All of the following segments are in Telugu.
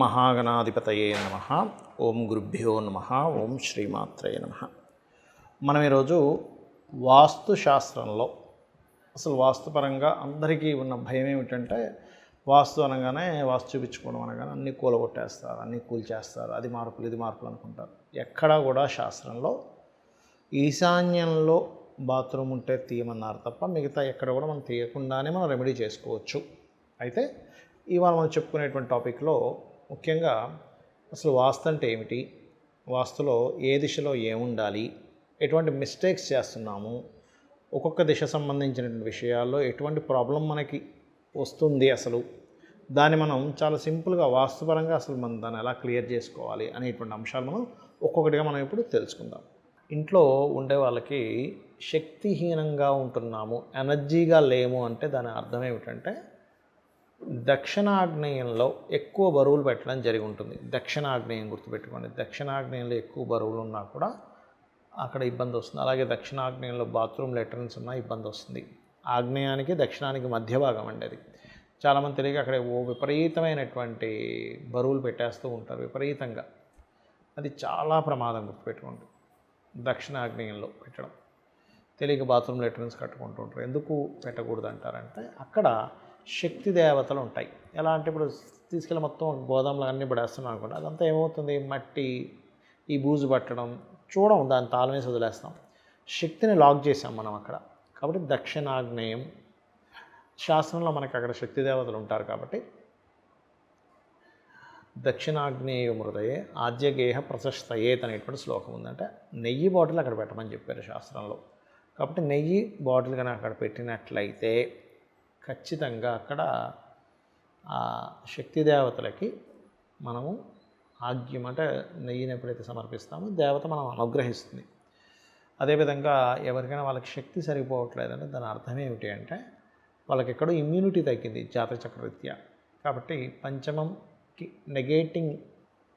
మహాగణాధిపతయే నమ. ఓం గురుభ్యో నమ. ఓం శ్రీమాత్రయ నమ. మనం ఈరోజు వాస్తు శాస్త్రంలో అసలు వాస్తుపరంగా అందరికీ ఉన్న భయం ఏమిటంటే వాస్తు అనగానే వాస్తు చూపించుకోవడం అనగానే అన్నీ కూలగొట్టేస్తారు అన్నీ కూల్చేస్తారు అది మార్పులు ఇది మార్పులు అనుకుంటారు. ఎక్కడా కూడా శాస్త్రంలో ఈశాన్యంలో బాత్రూమ్ ఉంటే తీయమన్నారు తప్ప మిగతా ఎక్కడ కూడా మనం తీయకుండానే మనం రెమెడీ చేసుకోవచ్చు. అయితే ఇవాళ మనం చెప్పుకునేటువంటి టాపిక్లో ముఖ్యంగా అసలు వాస్తు అంటే ఏమిటి? వాస్తులో ఏ దిశలో ఏముండాలి? ఎటువంటి మిస్టేక్స్ చేస్తున్నాము? ఒక్కొక్క దిశ సంబంధించినటువంటి విషయాల్లో ఎటువంటి ప్రాబ్లం మనకి వస్తుంది అసలు? దాన్ని మనం చాలా సింపుల్గా వాస్తుపరంగా అసలు మనం దాన్ని ఎలా క్లియర్ చేసుకోవాలి అనేటువంటి అంశాలు మనం ఒక్కొక్కటిగా మనం ఇప్పుడు తెలుసుకుందాం. ఇంట్లో ఉండే వాళ్ళకి శక్తిహీనంగా ఉంటున్నాము ఎనర్జీగా లేము అంటే దాని అర్థం ఏమిటంటే దక్షిణాగ్నేయంలో ఎక్కువ బరువులు పెట్టడం జరిగి ఉంటుంది. దక్షిణాగ్నేయం గుర్తుపెట్టుకోండి. దక్షిణాగ్నేయంలో ఎక్కువ బరువులు ఉన్నా కూడా అక్కడ ఇబ్బంది వస్తుంది. అలాగే దక్షిణాగ్నేయంలో బాత్రూమ్ లెటర్న్స్ ఉన్నా ఇబ్బంది వస్తుంది. ఆగ్నేయానికి దక్షిణానికి మధ్య భాగం అండి అది. చాలామంది తెలియక అక్కడ ఓ విపరీతమైనటువంటి బరువులు పెట్టేస్తూ ఉంటారు విపరీతంగా. అది చాలా ప్రమాదం గుర్తుపెట్టుకోండి. దక్షిణాగ్నేయంలో పెట్టడం. తెలియక బాత్రూమ్ లెటర్న్స్ కట్టుకుంటూ ఉంటారు. ఎందుకు పెట్టకూడదు అంటారంటే అక్కడ శక్తి దేవతలు ఉంటాయి. ఎలా అంటే ఇప్పుడు తీసుకెళ్ళి మొత్తం గోదాములు అన్నీ పడేస్తున్నాం అనుకోండి అదంతా ఏమవుతుంది? మట్టి ఈ బూజు పట్టడం చూడం దాన్ని తాళమేసి వదిలేస్తాం. శక్తిని లాక్ చేసాం మనం అక్కడ. కాబట్టి దక్షిణాగ్నేయం శాస్త్రంలో మనకి అక్కడ శక్తి దేవతలు ఉంటారు కాబట్టి దక్షిణాగ్నేయ మృదయే ఆద్యగేహ ప్రశస్తయేత్ అనేటువంటి శ్లోకం ఉందంటే. నెయ్యి బాటిల్ అక్కడ పెట్టమని చెప్పారు శాస్త్రంలో. కాబట్టి నెయ్యి బాటిల్ కానీ అక్కడ పెట్టినట్లయితే ఖచ్చితంగా అక్కడ ఆ శక్తి దేవతలకి మనము ఆజ్ఞం అంటే నెయ్యిని ఎప్పుడైతే సమర్పిస్తామో దేవత మనం అనుగ్రహిస్తుంది. అదేవిధంగా ఎవరికైనా వాళ్ళకి శక్తి సరిపోవట్లేదంటే దాని అర్థం ఏమిటి అంటే వాళ్ళకి ఎక్కడో ఇమ్యూనిటీ తగ్గింది జాతచక్రరీత్యా. కాబట్టి పంచమంకి నెగేటింగ్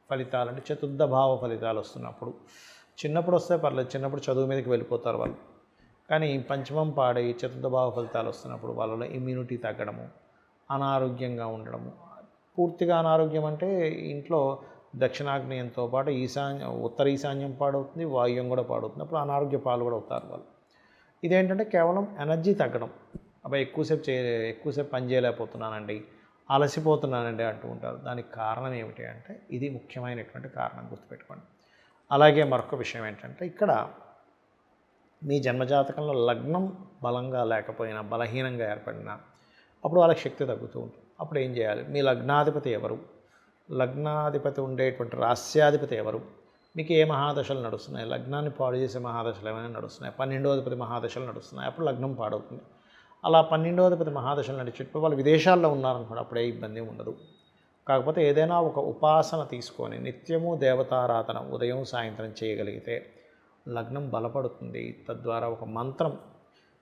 ఫలితాలు అంటే చతుర్థ భావ ఫలితాలు వస్తున్నప్పుడు. చిన్నప్పుడు వస్తే పర్లేదు చిన్నప్పుడు చదువు మీదకి వెళ్ళిపోతారు వాళ్ళు. కానీ పంచమం పాడై చతుర్థ భావ ఫలితాలు వస్తున్నప్పుడు వాళ్ళలో ఇమ్యూనిటీ తగ్గడము అనారోగ్యంగా ఉండడము. పూర్తిగా అనారోగ్యం అంటే ఇంట్లో దక్షిణాగ్నేయంతో పాటు ఈశాన్య ఉత్తర ఈశాన్యం పాడవుతుంది వాయువ్యం కూడా పాడవుతుంది. అప్పుడు అనారోగ్య పాలు కూడా అవుతారు వాళ్ళు. ఇదేంటంటే కేవలం ఎనర్జీ తగ్గడం. అబ్బాయి ఎక్కువసేపు చే ఎక్కువసేపు పని చేయలేకపోతున్నానండి అలసిపోతున్నానండి అంటూ ఉంటారు. దానికి కారణం ఏమిటి అంటే ఇది ముఖ్యమైనటువంటి కారణం గుర్తుపెట్టుకోండి. అలాగే మరొక విషయం ఏంటంటే ఇక్కడ మీ జన్మజాతకంలో లగ్నం బలంగా లేకపోయినా బలహీనంగా ఏర్పడినా అప్పుడు వాళ్ళకి శక్తి తగ్గుతూ ఉంటుంది. అప్పుడు ఏం చేయాలి? మీ లగ్నాధిపతి ఎవరు? లగ్నాధిపతి ఉండేటువంటి రాస్యాధిపతి ఎవరు? మీకు ఏ మహాదశలు నడుస్తున్నాయి? లగ్నాన్ని పాడు చేసే మహాదశలు ఏమైనా నడుస్తున్నాయి? పన్నెండోధిపతి మహాదశలు నడుస్తున్నాయి? అప్పుడు లగ్నం పాడవుతుంది. అలా పన్నెండోధిపతి మహాదశలు నడిచేటప్పుడు వాళ్ళు విదేశాల్లో ఉన్నారనుకోండి అప్పుడే ఇబ్బంది ఉండదు. కాకపోతే ఏదైనా ఒక ఉపాసన తీసుకొని నిత్యము దేవతారాధన ఉదయం సాయంత్రం చేయగలిగితే లగ్నం బలపడుతుంది. తద్వారా ఒక మంత్రం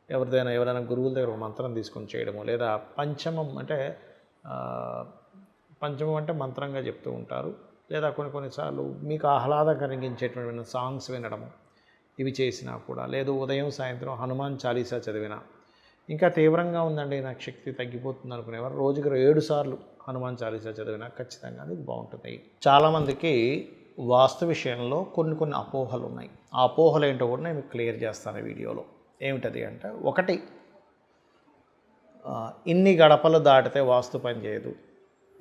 ఎవరిదైనా ఎవరైనా గురువుల దగ్గర ఒక మంత్రం తీసుకొని చేయడము లేదా పంచమం అంటే పంచమం అంటే మంత్రంగా చెప్తూ ఉంటారు. లేదా కొన్ని కొన్నిసార్లు మీకు ఆహ్లాదం కలిగించేటువంటి సాంగ్స్ వినడము ఇవి చేసినా కూడా. లేదు ఉదయం సాయంత్రం హనుమాన్ చాలీసా చదివినా. ఇంకా తీవ్రంగా ఉందండి నాకు శక్తి తగ్గిపోతుంది అనుకునేవారు. రోజుకి ఏడు సార్లు హనుమాన్ చాలీసా చదివినా ఖచ్చితంగా అది బాగుంటుంది. చాలామందికి వాస్తు విషయంలో కొన్ని కొన్ని అపోహలు ఉన్నాయి. ఆ అపోహలు ఏంటో కూడా నేను క్లియర్ చేస్తాను వీడియోలో. ఏమిటది అంటే ఒకటి ఇన్ని గడపలు దాటితే వాస్తు పని చేయదు.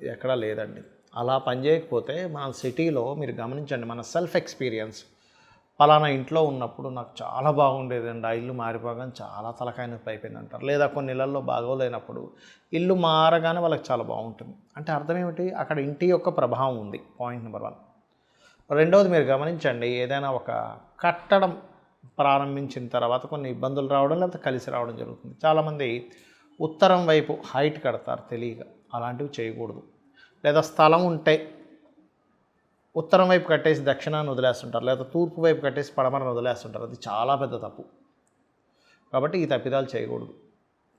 ఎక్కడా లేదండి. అలా పని చేయకపోతే మన సిటీలో మీరు గమనించండి మన సెల్ఫ్ ఎక్స్పీరియన్స్. పలానా ఇంట్లో ఉన్నప్పుడు నాకు చాలా బాగుండేదండి. ఆ ఇల్లు మారిపోగానే చాలా తలకాయ నొప్పి అయిపోయింది అంటారు లేదా కొన్ని ఇళ్ళలో బాగోలేనప్పుడు ఇల్లు మారగానే వాళ్ళకి చాలా బాగుంటుంది. అంటే అర్థం ఏమిటి? అక్కడ ఇంటి యొక్క ప్రభావం ఉంది. Point number one. రెండవది మీరు గమనించండి ఏదైనా ఒక కట్టడం ప్రారంభించిన తర్వాత కొన్ని ఇబ్బందులు రావడం లేకపోతే కలిసి రావడం జరుగుతుంది. చాలామంది ఉత్తరం వైపు హైట్ కడతారు తెలియక అలాంటివి చేయకూడదు. లేదా స్థలం ఉంటే ఉత్తరం వైపు కట్టేసి దక్షిణాన్ని వదిలేస్తుంటారు లేదా తూర్పు వైపు కట్టేసి పడమరను వదిలేస్తుంటారు. అది చాలా పెద్ద తప్పు. కాబట్టి ఈ తప్పిదాలు చేయకూడదు.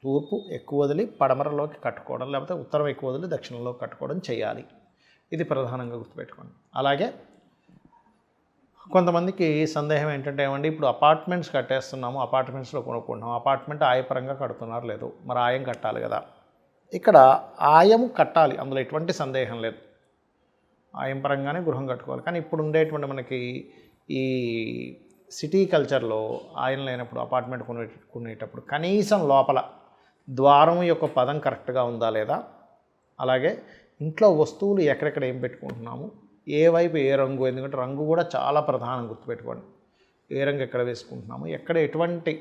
తూర్పు ఎక్కువ వదిలి పడమరలోకి కట్టుకోవడం లేకపోతే ఉత్తరం ఎక్కువ వదిలి దక్షిణంలోకి కట్టుకోవడం చేయాలి. ఇది ప్రధానంగా గుర్తుపెట్టుకోండి. అలాగే కొంతమందికి సందేహం ఏంటంటే ఏమండి ఇప్పుడు అపార్ట్మెంట్స్ కట్టేస్తున్నాము అపార్ట్మెంట్స్లో కొనుక్కుంటున్నాము అపార్ట్మెంట్ ఆయపరంగా కడుతున్నారు లేదు. మరి ఆయం కట్టాలి కదా. ఇక్కడ ఆయం కట్టాలి అందులో ఎటువంటి సందేహం లేదు. ఆయం పరంగానే గృహం కట్టుకోవాలి. కానీ ఇప్పుడు ఉండేటువంటి మనకి ఈ సిటీ కల్చర్లో ఆయన లేనప్పుడు అపార్ట్మెంట్ కొనే కొనేటప్పుడు కనీసం లోపల ద్వారం యొక్క పదం కరెక్ట్గా ఉందా లేదా? అలాగే ఇంట్లో వస్తువులు ఎక్కడెక్కడ ఏం పెట్టుకుంటున్నాము? ఏ వైపు ఏ రంగు? ఎందుకంటే రంగు కూడా చాలా ప్రధానం గుర్తుపెట్టుకోండి. ఏ రంగు ఎక్కడ వేసుకుంటున్నాము? ఎక్కడ ఎటువంటి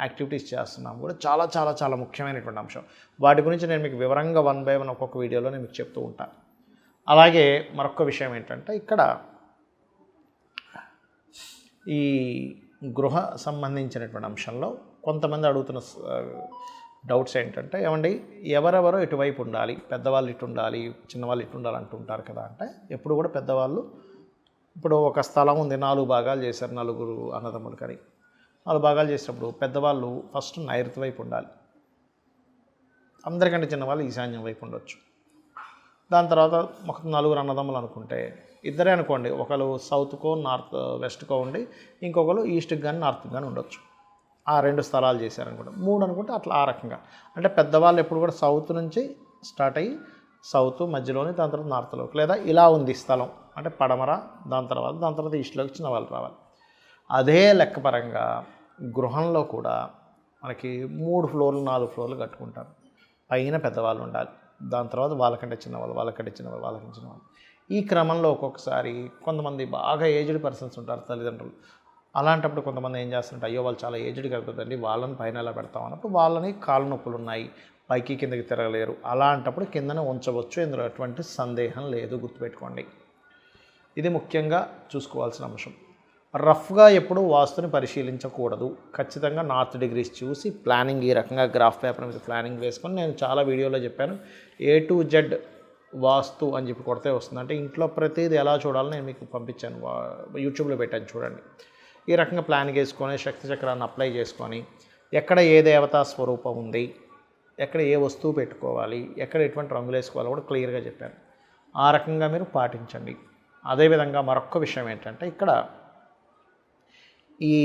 యాక్టివిటీస్ చేస్తున్నాము కూడా చాలా చాలా చాలా ముఖ్యమైనటువంటి అంశం. వాటి గురించి నేను మీకు వివరంగా వన్ బై వన్ ఒక్కొక్క వీడియోలో నేను మీకు చెప్తూ ఉంటాను అలాగే మరొక విషయం ఏంటంటే ఇక్కడ ఈ గృహ సంబంధించినటువంటి అంశంలో కొంతమంది అడుగుతున్న డౌట్స్ ఏంటంటే ఏమండి ఎవరెవరో ఇటువైపు ఉండాలి పెద్దవాళ్ళు ఇటు ఉండాలి చిన్నవాళ్ళు ఇటు ఉండాలి అంటుంటారు కదా అంటే ఎప్పుడు కూడా పెద్దవాళ్ళు ఇప్పుడు ఒక స్థలం ఉంది నాలుగు భాగాలు చేశారు నలుగురు అన్నదమ్ములు కానీ. నాలుగు భాగాలు చేసినప్పుడు పెద్దవాళ్ళు ఫస్ట్ నైరుతి వైపు ఉండాలి. అందరికంటే చిన్నవాళ్ళు ఈశాన్యం వైపు ఉండొచ్చు. దాని తర్వాత ఒక నలుగురు అన్నదమ్ములు అనుకుంటే ఇద్దరే అనుకోండి ఒకరు సౌత్కో నార్త్ వెస్ట్కో ఉండి ఇంకొకరు ఈస్ట్కి కానీ నార్త్కి కానీ ఉండొచ్చు. ఆ రెండు స్థలాలు చేశారనుకుంటా. మూడు అనుకుంటే అట్లా ఆ రకంగా. అంటే పెద్దవాళ్ళు ఎప్పుడు కూడా సౌత్ నుంచి స్టార్ట్ అయ్యి సౌత్ మధ్యలోని దాని తర్వాత నార్త్లోకి లేదా ఇలా ఉంది స్థలం. అంటే పడమర దాని తర్వాత దాని తర్వాత ఈస్ట్లోకి చిన్న వాళ్ళు రావాలి. అదే లెక్కపరంగా గృహంలో కూడా మనకి మూడు ఫ్లోర్లు నాలుగు ఫ్లోర్లు కట్టుకుంటారు. పైన పెద్దవాళ్ళు ఉండాలి. దాని తర్వాత వాళ్ళకంటే చిన్నవాళ్ళు వాళ్ళకంటే చిన్నవాళ్ళు వాళ్ళకంటే చిన్నవాళ్ళు. ఈ క్రమంలో ఒక్కొక్కసారి కొంతమంది బాగా ఏజ్డ్ పర్సన్స్ ఉంటారు తల్లిదండ్రులు. అలాంటప్పుడు కొంతమంది ఏం చేస్తుంటే అయ్యో వాళ్ళు చాలా ఏజ్డ్ కలుగుతుందండి వాళ్ళని పైన ఎలా పెడతాం అన్నప్పుడు వాళ్ళని కాళ్ళ నొప్పులు ఉన్నాయి పైకి కిందకి తిరగలేరు. అలాంటప్పుడు కిందనే ఉంచవచ్చు. ఇందులో ఎటువంటి సందేహం లేదు గుర్తుపెట్టుకోండి. ఇది ముఖ్యంగా చూసుకోవాల్సిన అంశం. రఫ్గా ఎప్పుడు వాస్తుని పరిశీలించకూడదు. ఖచ్చితంగా నార్త్ డిగ్రీస్ చూసి ప్లానింగ్ ఈ రకంగా గ్రాఫ్ పేపర్ మీద ప్లానింగ్ వేసుకొని నేను చాలా వీడియోలో చెప్పాను. ఏ టు జెడ్ వాస్తు అని చెప్పి కొడితే వస్తుంది అంటే ఇంట్లో ప్రతిదీ ఎలా చూడాలో నేను మీకు పంపించాను. యూట్యూబ్లో పెట్టాను చూడండి. ఈ రకంగా ప్లాన్ వేసుకొని శక్తి చక్రాన్ని అప్లై చేసుకొని ఎక్కడ ఏ దేవతా స్వరూపం ఉంది ఎక్కడ ఏ వస్తువు పెట్టుకోవాలి ఎక్కడ ఎటువంటి రంగులు వేసుకోవాలో కూడా క్లియర్గా చెప్పారు. ఆ రకంగా మీరు పాటించండి. అదేవిధంగా మరొక విషయం ఏంటంటే ఇక్కడ ఈ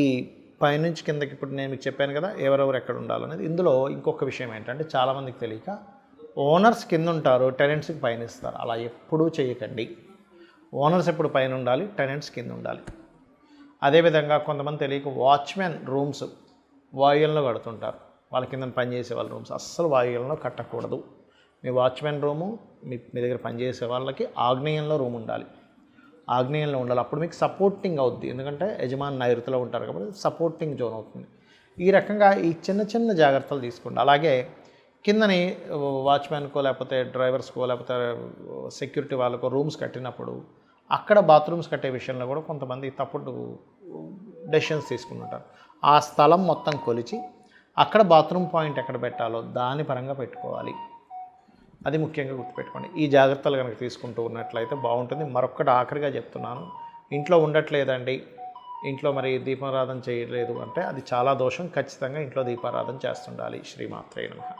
పైనుంచి కిందకి ఇప్పుడు నేను మీకు చెప్పాను కదా ఎవరెవరు ఎక్కడ ఉండాలనేది ఇందులో ఇంకొక విషయం ఏంటంటే చాలామందికి తెలియక ఓనర్స్ కింద ఉంటారు టెనెంట్స్కి పైన ఇస్తారు. అలా ఎప్పుడూ చేయకండి. ఓనర్స్ ఎప్పుడు పైన ఉండాలి టెనెంట్స్ కింద ఉండాలి. అదేవిధంగా కొంతమంది తెలియక వాచ్మెన్ రూమ్స్ వాయులలో కడుతుంటారు. వాళ్ళ కింద పనిచేసే వాళ్ళ రూమ్స్ అస్సలు వాయులలో కట్టకూడదు. మీ వాచ్మెన్ రూము మీ మీ దగ్గర పనిచేసే వాళ్ళకి ఆగ్నేయంలో రూమ్ ఉండాలి. ఆగ్నేయంలో ఉండాలి. అప్పుడు మీకు సపోర్టింగ్ అవుద్ది. ఎందుకంటే యజమాని నైరుతిలో ఉంటారు కాబట్టి సపోర్టింగ్ జోన్ అవుతుంది. ఈ రకంగా ఈ చిన్న చిన్న జాగ్రత్తలు తీసుకోండి. అలాగే కిందని వాచ్మెన్కో లేకపోతే డ్రైవర్స్కో లేకపోతే సెక్యూరిటీ వాళ్ళకో రూమ్స్ కట్టినప్పుడు అక్కడ బాత్రూమ్స్ కట్టే విషయంలో కూడా కొంతమంది తప్పుడు డెసిషన్స్ తీసుకుంటుంటారు. ఆ స్థలం మొత్తం కొలిచి అక్కడ బాత్రూమ్ పాయింట్ ఎక్కడ పెట్టాలో దాని పరంగా పెట్టుకోవాలి. అది ముఖ్యంగా గుర్తుపెట్టుకోండి. ఈ జాగ్రత్తలు కనుక తీసుకుంటూ ఉన్నట్లయితే బాగుంటుంది. మరొక్కటి ఆఖరిగా చెప్తున్నాను. ఇంట్లో ఉండట్లేదండి. ఇంట్లో మరి దీపారాధన చేయలేదు అంటే అది చాలా దోషం. ఖచ్చితంగా ఇంట్లో దీపారాధన చేస్తుండాలి. శ్రీమాత్రే నమ.